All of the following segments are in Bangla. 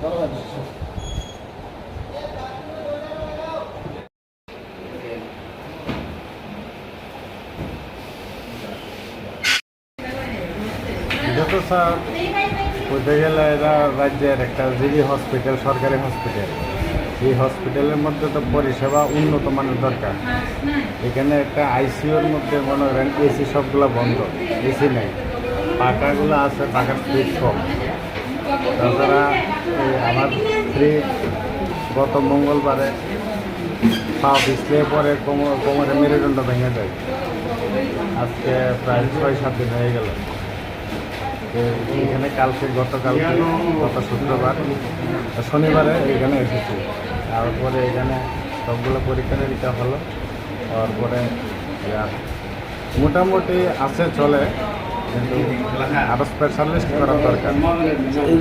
স্যার বলতে গেলে এরা রাজ্যের একটা জিবি হসপিটাল সরকারি হসপিটাল এই হসপিটালের মধ্যে তো পরিষেবা উন্নত মানের দরকার। এখানে একটা আইসিইউর মধ্যে মনে করেন এসি সবগুলো বন্ধ। এসি নেই। পাখাগুলো আছে পাখার স্পিড কম। তাছাড়া আমার স্ত্রী গত মঙ্গলবারে পা পিছলে পরে কোমর মেরুদণ্ড ভেঙে যায় আজকে প্রায় ছয় সাত দিন হয়ে গেল। এখানে কালকে, গতকালকে, গত শুক্রবার, শনিবারে এখানে এসেছি। তারপরে এখানে সবগুলো পরীক্ষা নিরীক্ষা হলো। তারপরে মোটামুটি আছে, চলে। আরও স্পেশালিস্ট করার দরকার।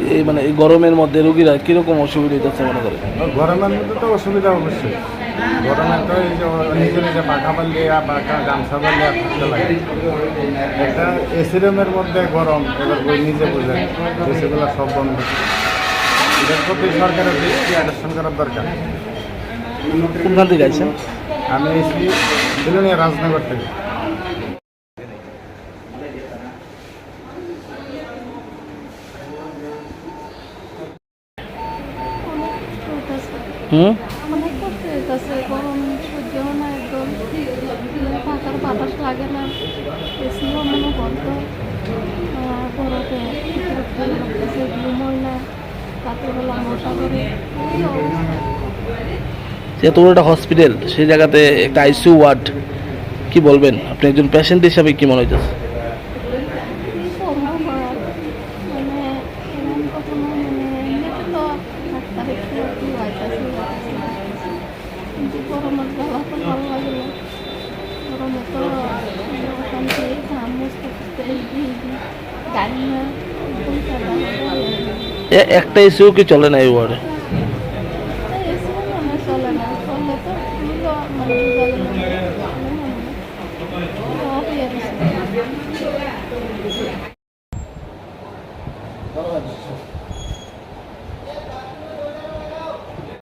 এই- মানে এই গরমের মধ্যে রোগীরা কীরকম অসুবিধা হচ্ছে মনে করে? গরমের মধ্যে তো অসুবিধা অবশ্যই। গরমে তো এই যে নিজে নিজে পাখা পাল্লিয়া পাখা গামছা পাল্লিয়া থাকতে লাগে। একটা এসি রুমের মধ্যে গরম এবার নিজে বুঝে এসিগুলো সব বন্ধ। এটার প্রতি সরকারের দৃষ্টি আকর্ষণ করার দরকার। কোনখান থেকে আইছেন? আমি এসি বিলুনিয়া রাজনগর থেকে অনেক কষ্ট হইতাছে হুম অনেক কষ্ট হইতাছে গরম সহ্য হয় না একদম পাখার বাতাস লাগে না এসিও মনে বন্ধ আহ, গরমে বিরক্ত লাগতেছে ঘুম হয় না রাতের বেলা মশা করে এই এত বড় একটা হসপিটাল সেই জায়গাতে একটা আইসিইউ ওয়ার্ড কি বলবেন? আপনি একজন পেশেন্ট হিসাবে কি মনে হইতেছে? মানে tarik lagi atas lagi untuk para masalah pengalaman ya para masalah yang akan saya kamu seperti ini karena itu salah ya ekte isu ke jalan ayu ada